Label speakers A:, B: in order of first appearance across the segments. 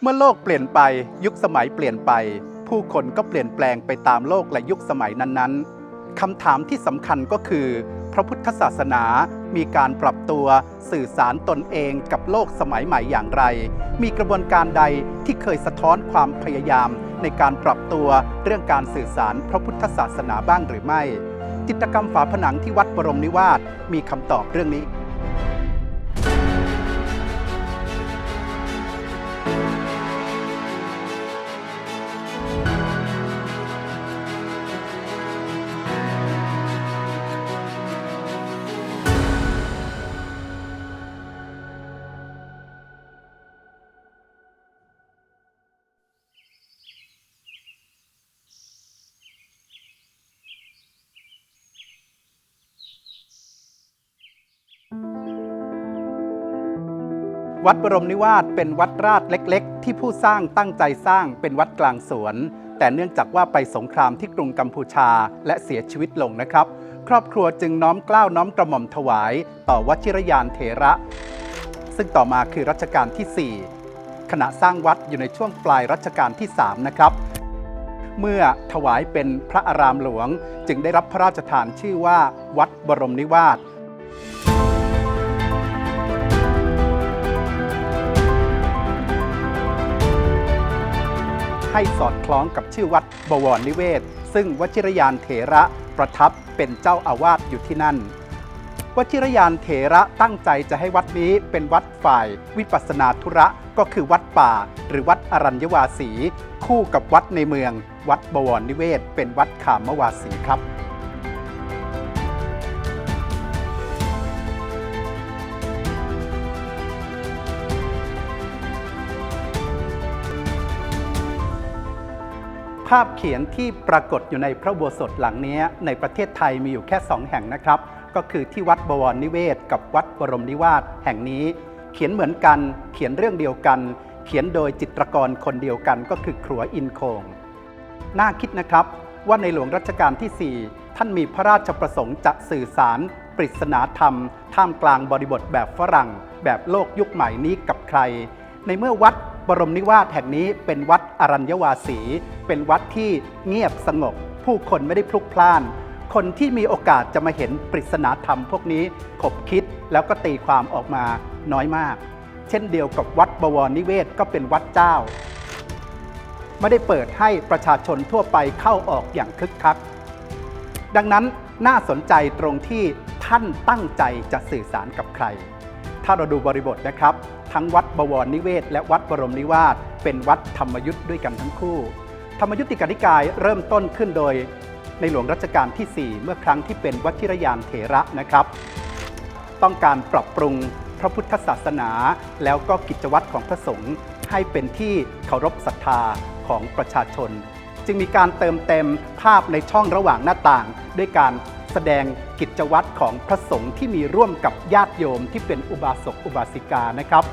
A: เมื่อโลกเปลี่ยนไปยุคสมัยเปลี่ยนไป ผู้คนก็เปลี่ยนแปลงไปตามโลกและยุคสมัยนั้นๆคำถามที่สำคัญก็คือ พระพุทธศาสนามีการปรับตัวสื่อสารตนเองกับโลกสมัยใหม่อย่างไร มีกระบวนการใดที่เคยสะท้อนความพยายาม ในการปรับตัวเรื่องการสื่อสารพระพุทธศาสนาบ้างหรือไม่ จิตรกรรมฝาผนังที่วัดบรมนิวาสมีคำตอบเรื่องนี้ วัดบรมนิวาสเป็นวัดราชเล็ก ๆ ที่ผู้สร้างตั้งใจสร้างเป็นวัดกลางสวน แต่เนื่องจากว่าไปสงครามที่กรุงกัมพูชาและเสียชีวิตลงนะครับ ครอบครัวจึงน้อมกล้าวน้อมกระหม่อมถวาย ต่อวชิรยานเถระ ซึ่งต่อมาคือรัชกาลที่ 4 ขณะสร้างวัดอยู่ในช่วงปลายรัชกาลที่ 3 นะครับ เมื่อถวายเป็นพระอารามหลวง จึงได้รับพระราชทานชื่อว่า วัดบรมนิวาส ให้สอดคล้องกับชื่อวัดบวรนิเวศ ซึ่งวชิรยานเถระประทับเป็นเจ้าอาวาสอยู่ที่นั่นวชิรยานเถระตั้งใจจะให้วัดนี้เป็นวัดฝ่ายวิปัสนาธุระก็คือวัดป่า หรือวัดอรัญญวาสี คู่กับวัดในเมือง วัดบวรนิเวศ เป็นวัดขามวาสีครับาพเขียนที่ปรากฏอยู่ในพระโบสถหลังนี้ในประเทศไทยมีอยู่แค่ 2 แห่งนะครับ ก็คือที่วัดบวรนิเวศ กับวัดบรมนิวาสแห่งนี้ เขียนเหมือนกัน เขียนเรื่องเดียวกัน เขียนโดยจิตรกรคนเดียวกันก็คือครัวอินโคง น่าคิดนะครับว่าในหลวงรัชกาลที่ 4 ท่านมีพระราชประสงค์จะสื่อสาร ปริศนาธรรม ท่ามกลางบริบทแบบฝรั่ง แบบโลกยุคใหม่นี้กับใคร ในเมื่อวัด บรมนิวาสแห่งนี้เป็นวัดอรัญญวาสี เป็นวัดที่เงียบสงบ ผู้คนไม่ได้พลุกพล่าน คนที่มีโอกาสจะมาเห็นปริศนาธรรมพวกนี้ขบคิดแล้วก็ตีความออกมาน้อยมาก เช่นเดียวกับวัดบวรนิเวศก็เป็นวัดเจ้า ไม่ได้เปิดให้ประชาชนทั่วไปเข้าออกอย่างคึกคัก ดังนั้นน่าสนใจตรงที่ท่านตั้งใจจะสื่อสารกับใคร ถ้าเราดูบริบทนะครับ ทั้งวัดบวรนิเวศ และวัดบรมนิวาสเป็นวัดธรรมยุทธ์ด้วยกันทั้งคู่ ธรรมยุติกานิกายเริ่มต้นขึ้นโดย ในหลวงรัชกาลที่ 4 เมื่อครั้งที่เป็นวชิรยานเถระนะครับ ต้องการปรับปรุงพระพุทธศาสนา แล้วก็กิจวัตรของพระสงฆ์ให้เป็นที่เคารพศรัทธาของประชาชน จึงมีการเติมเต็มภาพในช่องระหว่างหน้าต่าง ด้วยการแสดงกิจวัตรของพระสงฆ์ที่มีร่วมกับญาติโยมที่เป็นอุบาสกอุบาสิกานะครับ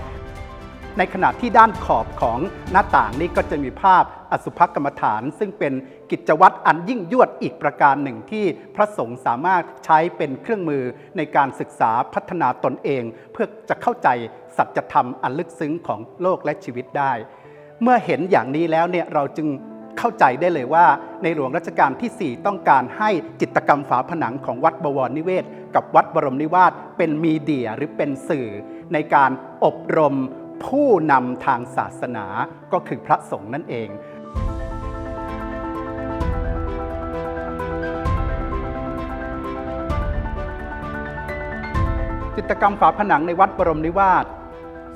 A: ในขณะที่ด้านขอบของหน้าต่างนี้ก็จะมีภาพอสุภกรรมฐาน ซึ่งเป็นกิจวัตรอันยิ่งยวดอีกประการหนึ่งที่พระสงฆ์สามารถใช้เป็นเครื่องมือในการศึกษาพัฒนาตนเอง เพื่อจะเข้าใจสัจธรรมอันลึกซึ้งของโลกและชีวิตได้ เมื่อเห็นอย่างนี้แล้วเนี่ยเราจึงเข้าใจได้เลยว่า ในหลวงรัชกาลที่ 4 ต้องการให้จิตกรรมฝาผนังของวัดบวรนิเวศ กับวัดบรมนิวาสเป็นมีเดียหรือเป็นสื่อ ในการอบรม ผู้นำทางศาสนาก็คือพระสงฆ์นั่นเองจิตกรรมฝาผนังในวัดบรมนิวาส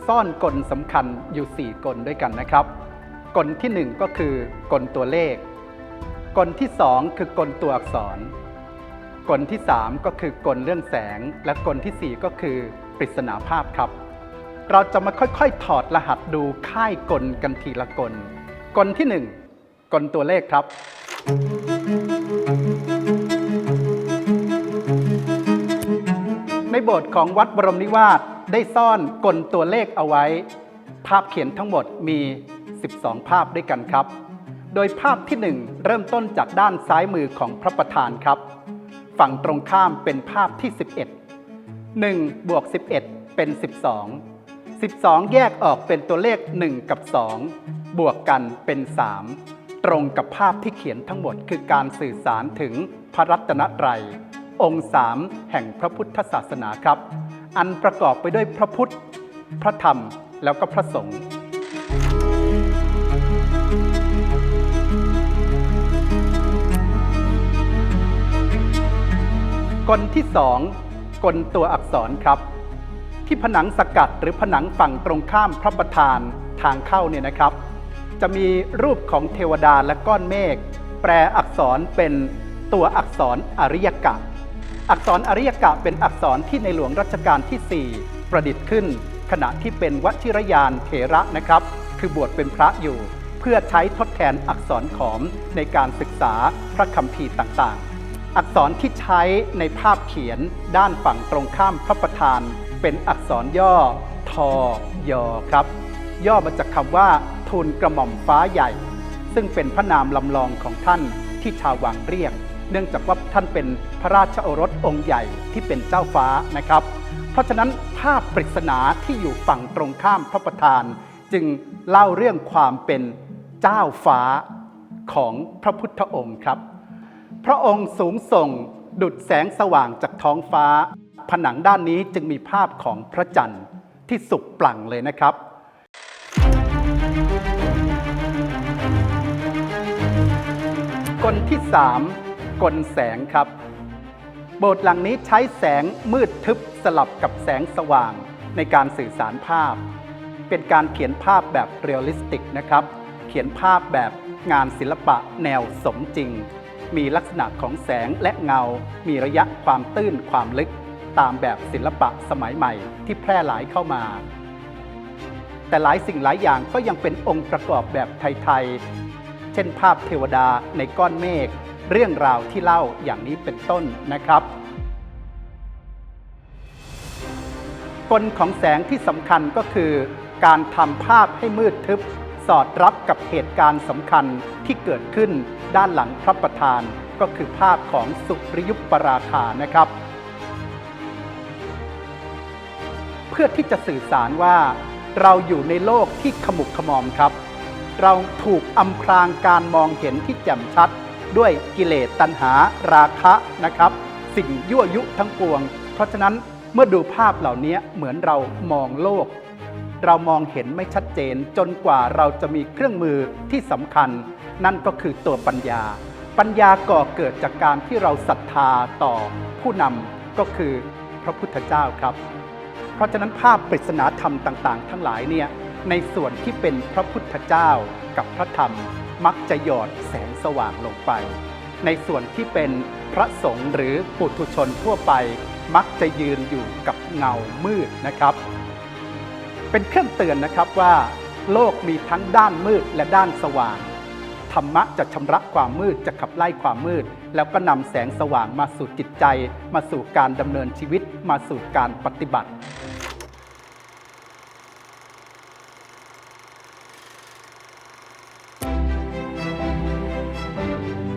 A: ซ่อนกลสำคัญอยู่ 4 กลด้วยกันนะครับ กลที่ 1 ก็คือกลตัวเลข กลที่ 2 คือกลตัวอักษร กลที่ 3 ก็คือกลเรื่องแสง และกลทีสี่4 ก็คือปริศนาภาพครับ เราจะมาค่อยๆ ถอดรหัสดูค่ายกลกันทีละกล กลที่ 1 กลตัวเลขครับ ในโบสถ์ของวัดบรมนิวาสได้ซ่อนกลตัวเลขเอาไว้ ภาพเขียนทั้งหมดมี 12 ภาพด้วยกันครับ โดยภาพที่ 1 เริ่มต้นจากด้านซ้ายมือของพระประธานครับ ฝั่งตรงข้ามเป็นภาพที่ 11 1บวก11 เป็น 12 12 แยกออกเป็นตัวเลข 1 กับ 2 บวกกันเป็น 3 ตรงกับภาพที่เขียนทั้งหมดคือการสื่อสารถึงพระรัตนตรัย องค์สามแห่งพระพุทธศาสนาครับ อันประกอบไปด้วยพระพุทธ พระธรรมแล้วก็พระสงฆ์กลที่สองกลตัวอักษรครับ ที่ผนังสกัดหรือผนังฝั่งตรงข้ามพระประธานทางเข้าเนี่ยนะครับ จะมีรูปของเทวดาและก้อนเมฆแปลอักษรเป็นตัวอักษรอริยกะ อักษรอริยกะเป็นอักษรที่ในหลวงรัชกาลที่ 4 ประดิษฐ์ขึ้น ขณะที่เป็นวชิรยานเถระนะครับ คือบวชเป็นพระอยู่เพื่อใช้ทดแทนอักษรขอมในการศึกษาพระคัมภีร์ต่างๆ อักษรที่ใช้ในภาพเขียนด้านฝั่งตรงข้ามพระประธาน เป็นอักษรย่อทอยอครับ ย่อมาจากคำว่าทูลกระหม่อมฟ้าใหญ่ ซึ่งเป็นพระนามลำลองของท่านที่ชาววังเรียก เนื่องจากว่าท่านเป็นพระราชโอรสองค์ใหญ่ที่เป็นเจ้าฟ้านะครับ เพราะฉะนั้นภาพปริศนาที่อยู่ฝั่งตรงข้ามพระประธาน จึงเล่าเรื่องความเป็นเจ้าฟ้าของพระพุทธองค์ครับ พระองค์สูงส่งดุดแสงสว่างจากท้องฟ้า ผนังด้านนี้จึงมีภาพของพระจันทร์ที่สุกปลั่งเลยนะครับกลที่ 3 กลแสงครับ โบสถ์หลังนี้ใช้แสงมืดทึบสลับกับแสงสว่างในการสื่อสารภาพ เป็นการเขียนภาพแบบเรียลลิสติกนะครับ เขียนภาพแบบงานศิลปะแนวสมจริง มีลักษณะของแสงและเงา มีระยะความตื้นความลึก ตามแบบศิลปะสมัยใหม่ที่แพร่หลายเข้ามา แต่หลายสิ่งหลายอย่างก็ยังเป็นองค์ประกอบแบบไทยๆ เช่นภาพเทวดาในก้อนเมฆ เรื่องราวที่เล่าอย่างนี้เป็นต้นนะครับ กลของแสงที่สำคัญก็คือ การทำภาพให้มืดทึบ สอดรับกับเหตุการณ์สำคัญที่เกิดขึ้นด้านหลังพระประธานก็คือภาพของสุริยุปราคานะครับ พื่อที่จะสื่อสารว่า เราอยู่ในโลกที่ขมุกขมอมครับ เราถูกอำพรางการมองเห็นที่แจ่มชัด ด้วยกิเลสตัณหาราคะนะครับ สิ่งยั่วยุทั้งปวง เพราะฉะนั้นเมื่อดูภาพเหล่านี้เหมือนเรามองโลก เรามองเห็นไม่ชัดเจนจนกว่าเราจะมีเครื่องมือที่สำคัญ นั่นก็คือตัวปัญญา ปัญญาก่อเกิดจากการที่เราศรัทธาต่อผู้นำก็คือพระพุทธเจ้าครับ เพราะฉะนั้นภาพปริศนาธรรมต่าง ๆ ทั้งหลายเนี่ยในส่วนที่เป็นพระพุทธเจ้ากับพระธรรมมักจะหยอดแสงสว่างลงไป ในส่วนที่เป็นพระสงฆ์หรือปุถุชนทั่วไป มักจะยืนอยู่กับเงามืดนะครับ เป็นเครื่องเตือนนะครับว่า โลกมีทั้งด้านมืดและด้านสว่าง ธรรมะจะชำระความมืดจะขับไล่ความมืด แล้วก็นำแสงสว่างมาสู่จิตใจ มาสู่การดำเนินชีวิต มาสู่การปฏิบัติ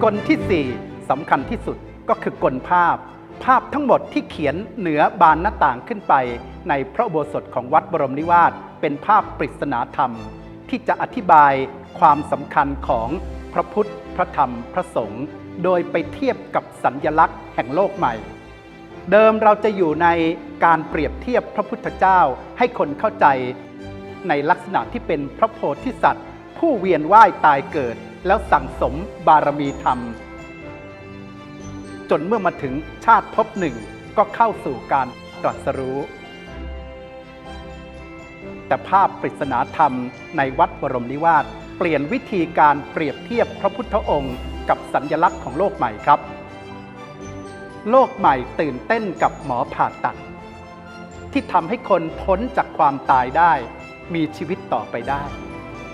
A: กลที่ 4สำคัญที่สุดก็คือกลภาพ ภาพทั้งหมดที่เขียนเหนือบานหน้าต่างขึ้นไป ในพระโบสถของวัดบรมนิวาสเป็นภาพปริศนาธรรม ที่จะอธิบายความสำคัญของพระพุทธ พระธรรม พระสงฆ์โดยไปเทียบกับสัญญลักษณ์แห่งโลกใหม่ เดิมเราจะอยู่ในการเปรียบเทียบพระพุทธเจ้าให้คนเข้าใจ ในลักษณะที่เป็นพระโพธิสัตว์ ผู้เวียนว่ายตายเกิด แล้วสั่งสมบารมีธรรม จนเมื่อมาถึงชาติภพหนึ่งก็เข้าสู่การตรัสรู้ แต่ภาพปริศนาธรรมในวัดบรมนิวาสเปลี่ยนวิธีการเปรียบเทียบพระพุทธองค์ กับสัญญลักษณ์ของโลกใหม่ครับ โลกใหม่ตื่นเต้นกับหมอผ่าตัด ที่ทำให้คนพ้นจากความตายได้ มีชีวิตต่อไปได้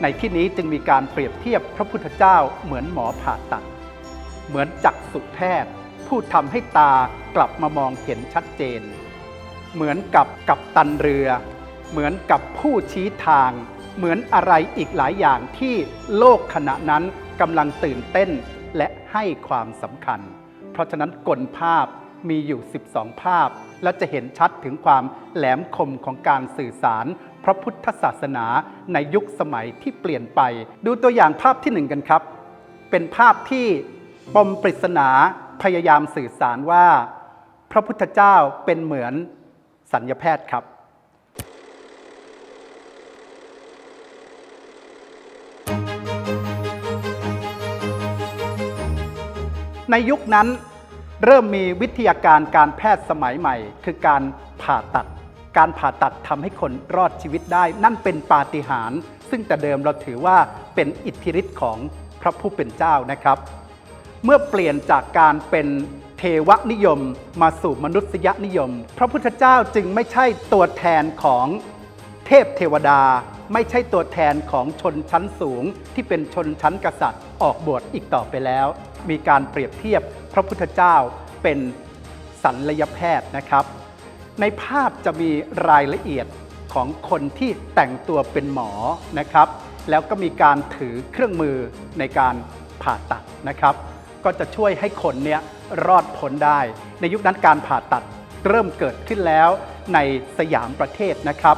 A: ในที่นี้จึงมีการเปรียบเทียบพระพุทธเจ้าเหมือนหมอผ่าตัด เหมือนจักษุแพทย์ ผู้ทำให้ตากลับมามองเห็นชัดเจน เหมือนกับกับตันเรือ เหมือนกับผู้ชี้ทาง เหมือนอะไรอีกหลายอย่างที่โลกขณะนั้นกำลังตื่นเต้นและให้ความสำคัญ เพราะฉะนั้นกลภาพมีอยู่ 12 ภาพ และจะเห็นชัดถึงความแหลมคมของการสื่อสาร พระพุทธศาสนาในยุคสมัยที่เปลี่ยนไป ดูตัวอย่างภาพที่หนึ่งกันครับ เป็นภาพที่ปมปริศนาพยายามสื่อสารว่า พระพุทธเจ้าเป็นเหมือนสัญญแพทย์ครับในยุคนั้นเริ่มมีวิทยาการการแพทย์สมัยใหม่ คือการผ่าตัด การผ่าตัดทำให้คนรอดชีวิตได้ นั่นเป็นปาฏิหาริย์ซึ่งแต่เดิมเราถือว่าเป็นอิทธิฤทธิ์ของพระผู้เป็นเจ้านะครับ เมื่อเปลี่ยนจากการเป็นเทวนิยมมาสู่มนุษยนิยม พระพุทธเจ้าจึงไม่ใช่ตัวแทนของเทพเทวดา ไม่ใช่ตัวแทนของชนชั้นสูงที่เป็นชนชั้นกษัตริย์ ออกบวชอีกต่อไปแล้ว มีการเปรียบเทียบพระพุทธเจ้าเป็นสัลยแพทย์นะครับ ในภาพจะมีรายละเอียดของคนที่แต่งตัวเป็นหมอนะครับ แล้วก็มีการถือเครื่องมือในการผ่าตัดนะครับ ก็จะช่วยให้คนเนี่ยรอดพ้นได้ ในยุคนั้นการผ่าตัดเริ่มเกิดขึ้นแล้วในสยามประเทศนะครับ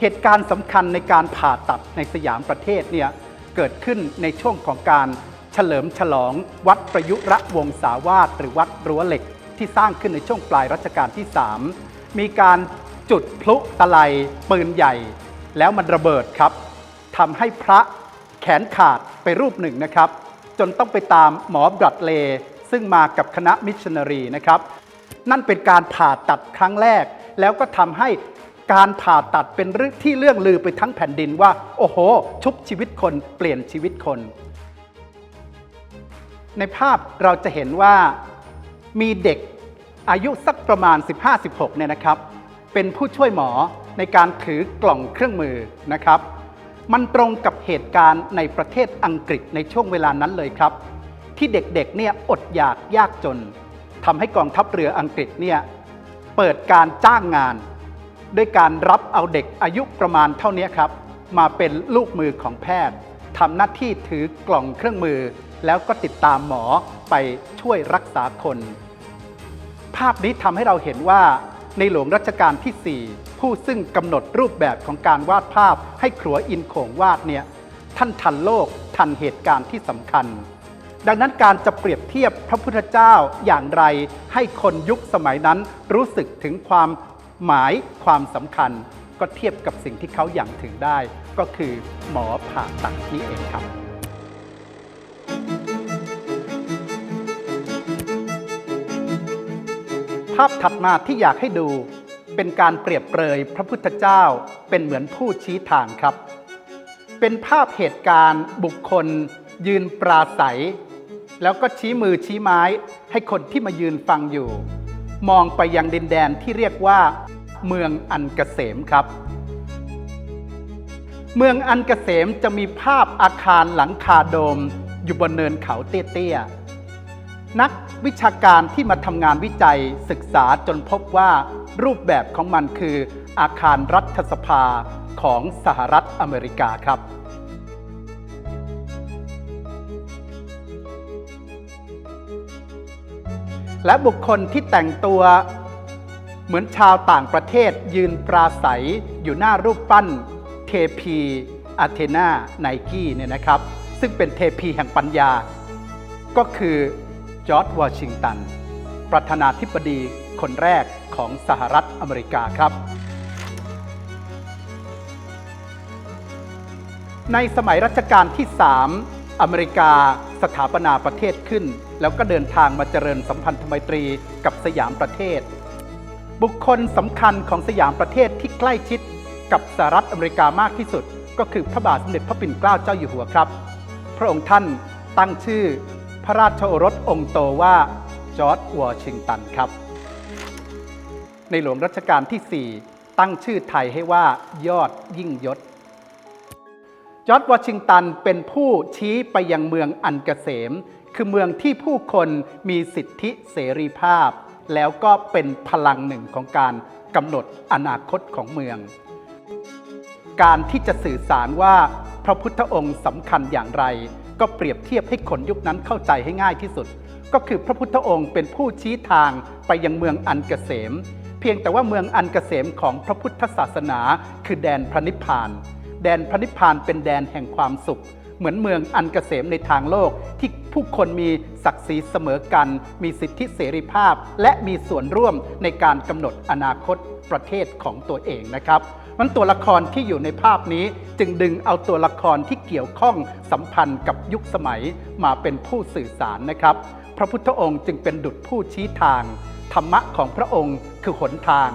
A: เหตุการณ์สำคัญในการผ่าตัดในสยามประเทศเนี่ยเกิดขึ้นในช่วงของการเฉลิมฉลองวัดประยุระวงศาวาสหรือวัดรั้วเหล็ก ที่สร้างขึ้นในช่วงปลายรัชกาลที่ 3 มีการจุดพลุตะไลปืนใหญ่ แล้วมันระเบิดครับทำให้พระแขนขาดไปรูปหนึ่งนะครับ จนต้องไปตามหมอบรัดเลซึ่งมากับคณะมิชชันนารีนะครับ นั่นเป็นการผ่าตัดครั้งแรก แล้วก็ทำให้การผ่าตัดเป็นเรื่องที่เรื่องลือไปทั้งแผ่นดินว่า โอ้โห ชุบชีวิตคนเปลี่ยนชีวิตคน ในภาพเราจะเห็นว่า มีเด็กอายุสักประมาณ 15-16 เนี่ยนะครับ เป็นผู้ช่วยหมอในการถือกล่องเครื่องมือนะครับ มันตรงกับเหตุการณ์ในประเทศอังกฤษในช่วงเวลานั้นเลยครับ ที่เด็กๆเนี่ยอดอยากยากจนทำให้กองทัพเรืออังกฤษเนี่ยเปิดการจ้างงาน ด้วยการรับเอาเด็กอายุประมาณเท่านี้ครับ มาเป็นลูกมือของแพทย์ทำหน้าที่ถือกล่องเครื่องมือ แล้วก็ติดตามหมอไปช่วยรักษาคน ภาพนี้ทำให้เราเห็นว่าในหลวงรัชกาลที่ 4 ผู้ซึ่งกำหนดรูปแบบของการวาดภาพให้ครัวอินโขงวาดเนี่ยท่านทันโลกทันเหตุการณ์ที่สำคัญ ดังนั้นการจะเปรียบเทียบพระพุทธเจ้าอย่างไร ให้คนยุคสมัยนั้นรู้สึกถึงความหมายความสำคัญ ก็เทียบกับสิ่งที่เขาอย่างถึงได้ ก็คือหมอผ่าตัดนี่เองครับาพถัดมาที่อยากให้ดู เป็นการเปรียบเปรยพระพุทธเจ้าเป็นเหมือนผู้ชี้ทางครับ เป็นภาพเหตุการณ์บุคคล ยืนปราศัย แล้วก็ชี้มือชี้ไม้ให้คนที่มายืนฟังอยู่ มองไปยังดินแดนที่เรียกว่า เมืองอันเกษมครับ เมืองอันเกษมจะมีภาพอาคารหลังคาโดม อยู่บนเนินเขาเตี้ยๆ นักวิชาการที่มาทำงานวิจัยศึกษาจนพบว่ารูปแบบของมันคืออาคารรัฐสภาของสหรัฐอเมริกาครับ และบุคคลที่แต่งตัวเหมือนชาวต่างประเทศยืนปราศัยอยู่หน้ารูปปั้นเทพีอาเทนาไนกี้เนี่ยนะครับ ซึ่งเป็นเทพีแห่งปัญญา ก็คือ จอร์จวอชิงตัน ประธานาธิบดีคนแรกของสหรัฐอเมริกาครับ ในสมัยรัชกาลที่ 3 อเมริกาสถาปนาประเทศขึ้น แล้วก็เดินทางมาเจริญสัมพันธไมตรีกับสยามประเทศ บุคคลสำคัญของสยามประเทศที่ใกล้ชิดกับสหรัฐอเมริกามากที่สุด ก็คือพระบาทสมเด็จพระปิ่นเกล้าเจ้าอยู่หัวครับ พระองค์ท่านตั้งชื่อ ระราชโอรสองค์โตว่าจอร์จวอชิงตันครับ ในหลวงรัชกาลที่ 4 ตั้งชื่อไทยให้ว่ายอดยิ่งยศ จอร์จวอชิงตันเป็นผู้ชี้ไปยังเมืองอันเกษม คือเมืองที่ผู้คนมีสิทธิเสรีภาพ แล้วก็เป็นพลังหนึ่งของการกำหนดอนาคตของเมือง การที่จะสื่อสารว่าพระพุทธองค์สำคัญอย่างไร ก็เปรียบเทียบให้คนยุคนั้นเข้าใจให้ง่ายที่สุด ก็คือพระพุทธองค์เป็นผู้ชี้ทางไปยังเมืองอันเกษม เพียงแต่ว่าเมืองอันเกษมของพระพุทธศาสนา คือแดนพระนิพพาน แดนพระนิพพานเป็นแดนแห่งความสุข เหมือนเมืองอันเกษมในทางโลก ที่ผู้คนมีศักดิ์ศรีเสมอกัน มีสิทธิเสรีภาพ และมีส่วนร่วมในการกำหนดอนาคตประเทศของตัวเองนะครับ มันตัวละครที่อยู่ในภาพนี้จึงดึงเอาตัวละครที่เกี่ยวข้องสัมพันธ์กับยุคสมัยมาเป็นผู้สื่อสารนะครับ พระพุทธองค์จึงเป็นดุจผู้ชี้ทาง ธรรมะของพระองค์คือหนทาง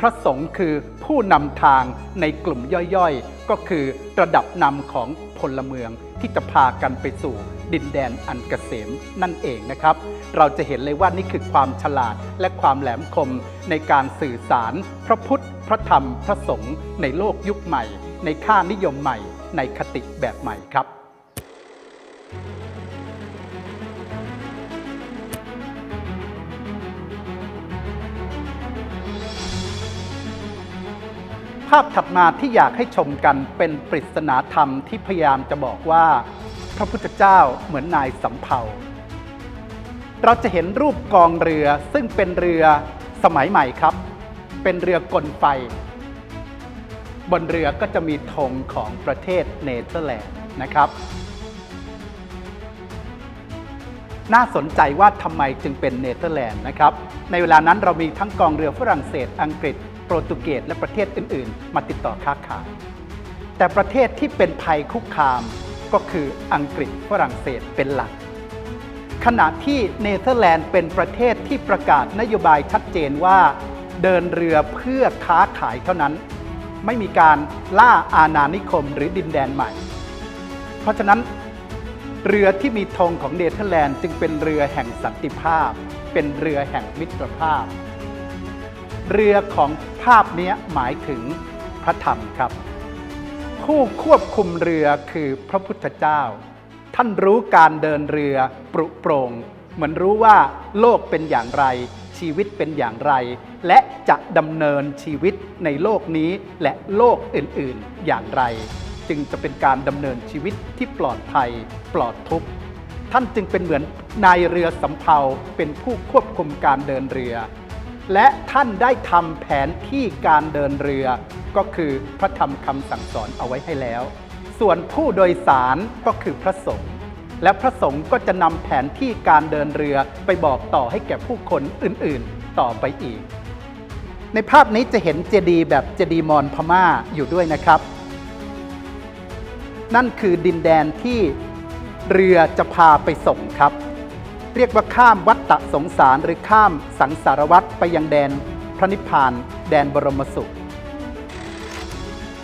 A: พระสงฆ์คือผู้นำทางในกลุ่มย่อยๆ ก็คือระดับนำของพลเมืองที่จะพากันไปสู่ดินแดนอันเกษมนั่นเองนะครับ เราจะเห็นเลยว่านี่คือความฉลาดและความแหลมคมในการสื่อสาร พระพุทธ พระธรรม พระสงฆ์ในโลกยุคใหม่ ในค่านิยมใหม่ ในคติแบบใหม่ครับาพถัดมาที่อยากให้ชมกันเป็นปริศนาธรรมที่พยายามจะบอกว่า พระพุทธเจ้าเหมือนนายสำเภาเราจะเห็นรูปกองเรือซึ่งเป็นเรือสมัยใหม่ครับ เป็นเรือกลไฟ บนเรือก็จะมีธงของประเทศเนเธอร์แลนด์นะครับ น่าสนใจว่าทำไมจึงเป็นเนเธอร์แลนด์นะครับ ในเวลานั้นเรามีทั้งกองเรือฝรั่งเศสอังกฤษ โปรตุเกสและประเทศอื่น ๆ มาติดต่อค้าขาย แต่ประเทศที่เป็นภัยคุกคามก็คืออังกฤษฝรั่งเศสเป็นหลัก ขณะที่เนเธอร์แลนด์เป็นประเทศที่ประกาศนโยบายชัดเจนว่า เดินเรือเพื่อค้าขายเท่านั้น ไม่มีการล่าอาณานิคมหรือดินแดนใหม่ เพราะฉะนั้นเรือที่มีธงของเนเธอร์แลนด์จึงเป็นเรือแห่งสันติภาพ เป็นเรือแห่งมิตรภาพ เรือของภาพนี้หมายถึงพระธรรมครับ ผู้ควบคุมเรือคือพระพุทธเจ้า ท่านรู้การเดินเรือปรุโปรงเหมือนรู้ว่าโลกเป็นอย่างไร ชีวิตเป็นอย่างไร และจะดำเนินชีวิตในโลกนี้และโลกอื่นๆอย่างไร จึงจะเป็นการดำเนินชีวิตที่ปลอดภัยปลอดทุกข์ท่านจึงเป็นเหมือนนายเรือสำเภาเป็นผู้ควบคุมการเดินเรือ และท่านได้ทำแผนที่การเดินเรือ ก็คือพระธรรมคำสั่งสอนเอาไว้ให้แล้ว ส่วนผู้โดยสารก็คือพระสงฆ์และพระสงฆ์ก็จะนำแผนที่การเดินเรือไปบอกต่อให้แก่ผู้คนอื่นๆ ต่อไปอีก ในภาพนี้จะเห็นเจดีย์แบบเจดีย์มอญพม่าอยู่ด้วยนะครับ นั่นคือดินแดนที่เรือจะพาไปส่งครับ เรียกว่าข้ามวัฏฏะสงสารหรือข้ามสังสารวัฏไปยังแดนพระนิพพาน แดนบรมสุข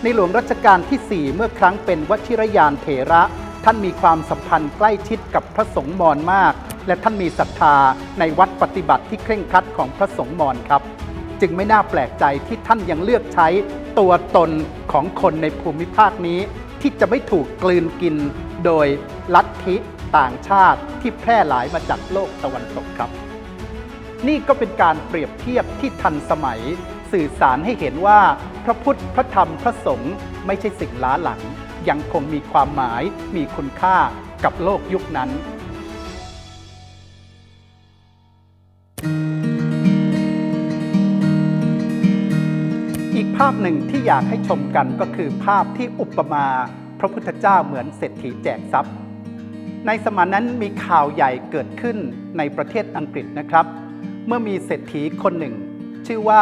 A: ในหลวงรัชกาลที่ 4 เมื่อครั้งเป็นวชิรยานเถระ ท่านมีความสัมพันธ์ใกล้ชิดกับพระสงฆ์มอญมาก และท่านมีศรัทธาในวัดปฏิบัติที่เคร่งครัดของพระสงฆ์มอญครับ จึงไม่น่าแปลกใจที่ท่านยังเลือกใช้ตัวตนของคนในภูมิภาคนี้ ที่จะไม่ถูกกลืนกินโดยลัทธิ ต่างชาติที่แพร่หลายมาจากโลกตะวันตกครับ นี่ก็เป็นการเปรียบเทียบที่ทันสมัย สื่อสารให้เห็นว่าพระพุทธพระธรรมพระสงฆ์ไม่ใช่สิ่งล้าหลัง ยังคงมีความหมายมีคุณค่ากับโลกยุคนั้นอีกภาพหนึ่งที่อยากให้ชมกันก็คือภาพที่อุปมา พระพุทธเจ้าเหมือนเศรษฐีแจกทรัพย์ ในสมัยนั้นมีข่าวใหญ่เกิดขึ้นในประเทศอังกฤษนะครับ เมื่อมีเศรษฐีคนหนึ่ง ชื่อว่า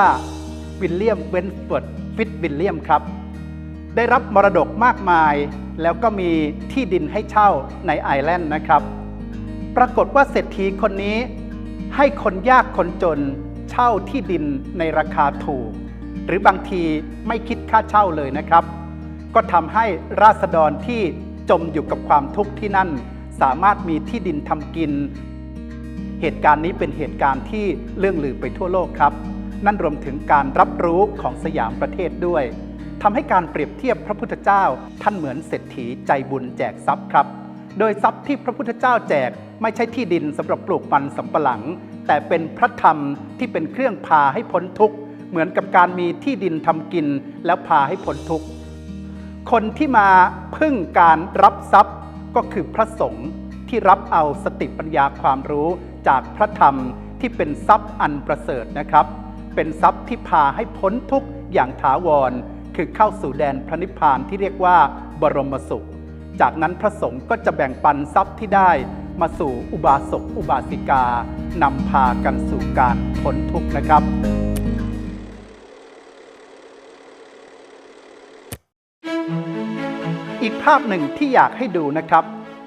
A: วิลเลียมเวนเฟิร์ดฟิตวิลเลียมครับ ได้รับมรดกมากมาย แล้วก็มีที่ดินให้เช่าในไอแลนด์นะครับ ปรากฏว่าเศรษฐีคนนี้ ให้คนยากคนจนเช่าที่ดินในราคาถูก หรือบางทีไม่คิดค่าเช่าเลยนะครับ ก็ทำให้ราษฎรที่จมอยู่กับความทุกข์ที่นั่น สามารถมีที่ดินทำกิน เหตุการณ์นี้เป็นเหตุการณ์ที่เรื่องลือไปทั่วโลกครับ นั่นรวมถึงการรับรู้ของสยามประเทศด้วยทำให้การเปรียบเทียบพระพุทธเจ้าท่านเหมือนเศรษฐีใจบุญแจกทรัพย์ครับ โดยทรัพย์ที่พระพุทธเจ้าแจกไม่ใช่ที่ดินสำหรับปลูกมันสำปะหลัง แต่เป็นพระธรรมที่เป็นเครื่องพาให้พ้นทุกข์เหมือนกับการมีที่ดินทำกินแล้วพาให้พ้นทุกข์คนที่มาพึ่งการรับทรัพย์ ก็คือพระสงฆ์ที่รับเอาสติปัญญาความรู้จากพระธรรมที่เป็นทรัพย์อันประเสริฐนะครับ เป็นทรัพย์ที่พาให้พ้นทุกข์อย่างถาวร คือเข้าสู่แดนพระนิพพานที่เรียกว่าบรมสุข จากนั้นพระสงฆ์ก็จะแบ่งปันทรัพย์ที่ได้มาสู่อุบาสกอุบาสิกานำพากันสู่การพ้นทุกข์นะครับาพหนึ่งที่อยากให้ดูนะครับ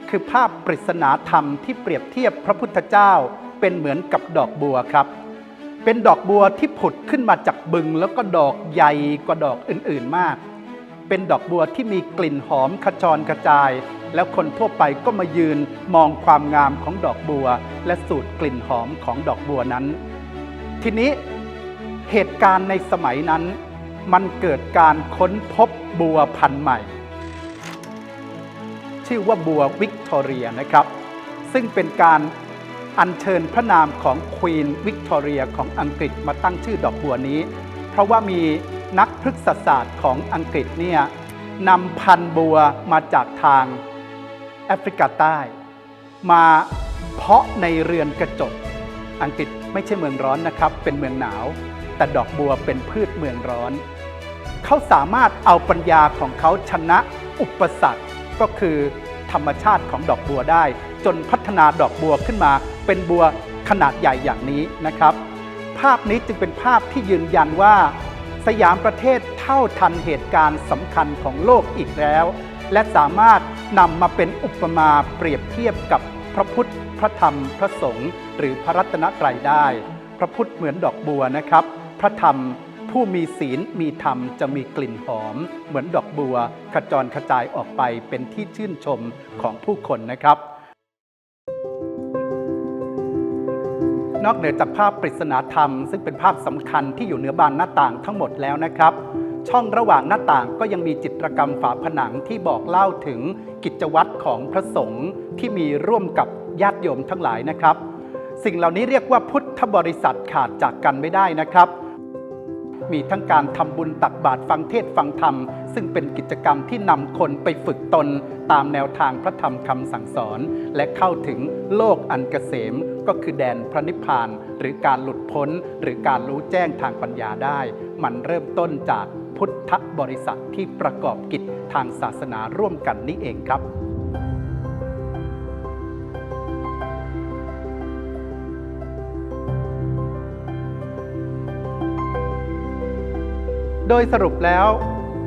A: คือภาพปริศนาธรรมที่เปรียบเทียบพระพุทธเจ้าเป็นเหมือนกับดอกบัวครับ เป็นดอกบัวที่ผุดขึ้นมาจากบึง แล้วก็ดอกใหญ่กว่าดอกอื่นๆมาก เป็นดอกบัวที่มีกลิ่นหอมขจรกระจาย แล้วคนทั่วไปก็มายืนมองความงามของดอกบัว และสูดกลิ่นหอมของดอกบัวนั้น ทีนี้เหตุการณ์ในสมัยนั้น มันเกิดการค้นพบบัวพันธุ์ใหม่ ชื่อว่าบัววิกตอเรียนะครับ ซึ่งเป็นการอัญเชิญพระนามของควีนวิกตอเรียของอังกฤษมาตั้งชื่อดอกบัวนี้ เพราะว่ามีนักพฤกษศาสตร์ของอังกฤษเนี่ยนำพันบัวมาจากทางแอฟริกาใต้ มาเพาะในเรือนกระจก อังกฤษไม่ใช่เมืองร้อนนะครับ เป็นเมืองหนาว แต่ดอกบัวเป็นพืชเมืองร้อน เขาสามารถเอาปัญญาของเขาชนะอุปสรรค ก็คือธรรมชาติของดอกบัวได้ จนพัฒนาดอกบัวขึ้นมาเป็นบัวขนาดใหญ่อย่างนี้นะครับ ภาพนี้จึงเป็นภาพที่ยืนยันว่า สยามประเทศเท่าทันเหตุการณ์สำคัญของโลกอีกแล้ว และสามารถนำมาเป็นอุปมาเปรียบเทียบกับพระพุทธพระธรรมพระสงฆ์หรือพระรัตนตรัยได้ พระพุทธเหมือนดอกบัวนะครับ พระธรรม ผู้มีศีลมีธรรมจะมีกลิ่นหอม เหมือนดอกบัว ขจรกระจายออกไปเป็นที่ชื่นชมของผู้คนนะครับ นอกเหนือจากภาพปริศนาธรรม ซึ่งเป็นภาพสำคัญที่อยู่เหนือบานหน้าต่างทั้งหมดแล้วนะครับช่องระหว่างหน้าต่างก็ยังมีจิตรกรรมฝาผนังที่บอกเล่าถึงกิจวัตรของพระสงฆ์ที่มีร่วมกับญาติโยมทั้งหลายนะครับ สิ่งเหล่านี้เรียกว่าพุทธบริษัทขาดจากกันไม่ได้นะครับ มีทั้งการทำบุญตักบาตรฟังเทศฟังธรรม ซึ่งเป็นกิจกรรมที่นำคนไปฝึกตนตามแนวทางพระธรรมคำสั่งสอน และเข้าถึงโลกอันเกษมก็คือแดนพระนิพพาน หรือการหลุดพ้น หรือการรู้แจ้งทางปัญญาได้ มันเริ่มต้นจากพุทธบริษัทที่ประกอบกิจทางศาสนาร่วมกันนี่เองครับ โดยสรุปแล้ว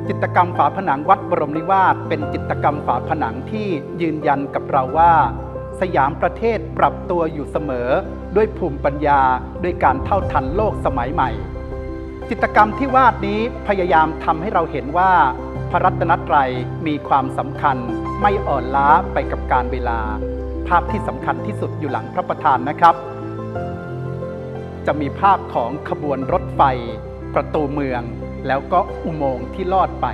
A: จิตกรรมฝาผนังวัดบรมนิวาสเป็นจิตกรรมฝาผนังที่ยืนยันกับเราว่า สยามประเทศปรับตัวอยู่เสมอ ด้วยภูมิปัญญาด้วยการเท่าทันโลกสมัยใหม่ จิตกรรมที่วาดนี้พยายามทำให้เราเห็นว่า พระรัตนตรัยมีความสำคัญไม่อ่อนล้าไปกับการเวลา ภาพที่สำคัญที่สุดอยู่หลังพระประธานนะครับ จะมีภาพของขบวนรถไฟ ประตูเมือง แล้วก็อุโมงค์ที่ลอดไป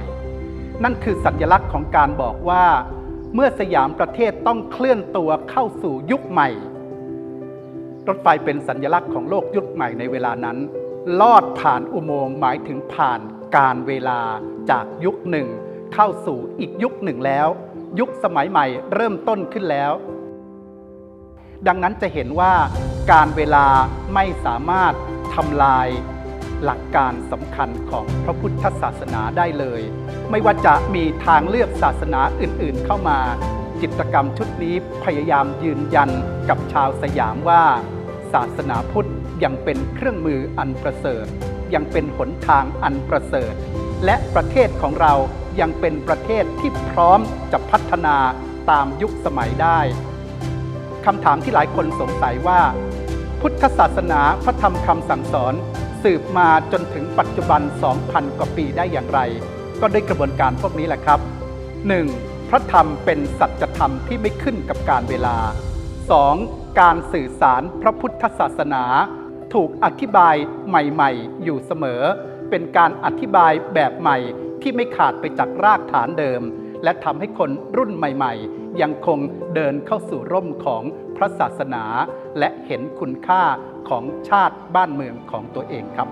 A: นั่นคือสัญลักษณ์ของการบอกว่า เมื่อสยามประเทศต้องเคลื่อนตัวเข้าสู่ยุคใหม่ รถไฟเป็นสัญลักษณ์ของโลกยุคใหม่ในเวลานั้น ลอดผ่านอุโมงค์หมายถึงผ่านการเวลาจากยุคหนึ่ง เข้าสู่อีกยุคหนึ่งแล้ว ยุคสมัยใหม่เริ่มต้นขึ้นแล้ว ดังนั้นจะเห็นว่าการเวลาไม่สามารถทำลาย หลักการสำคัญของพระพุทธศาสนาได้เลย ไม่ว่าจะมีทางเลือกศาสนาอื่นๆเข้ามา จิตรกรรมชุดนี้พยายามยืนยันกับชาวสยามว่า ศาสนาพุทธยังเป็นเครื่องมืออันประเสริฐ ยังเป็นหนทางอันประเสริฐ และประเทศของเรายังเป็นประเทศที่พร้อมจะพัฒนาตามยุคสมัยได้คำถามที่หลายคนสงสัยว่า พุทธศาสนาพระธรรมคำสั่งสอน สืบมาจนถึงปัจจุบัน 2,000 กว่าปีได้อย่างไร ก็ด้วยกระบวนการพวกนี้แหละครับ 1. พระธรรมเป็นสัจธรรมที่ไม่ขึ้นกับการเวลา 2. การสื่อสารพระพุทธศาสนา ถูกอธิบายใหม่ๆ อยู่เสมอ เป็นการอธิบายแบบใหม่ที่ไม่ขาดไปจากรากฐานเดิม และทำให้คนรุ่นใหม่ ๆ ยังคงเดินเข้าสู่ร่มของ ระศาสนา และเห็นคุณค่าของชาติบ้านเมืองของตัวเองครับ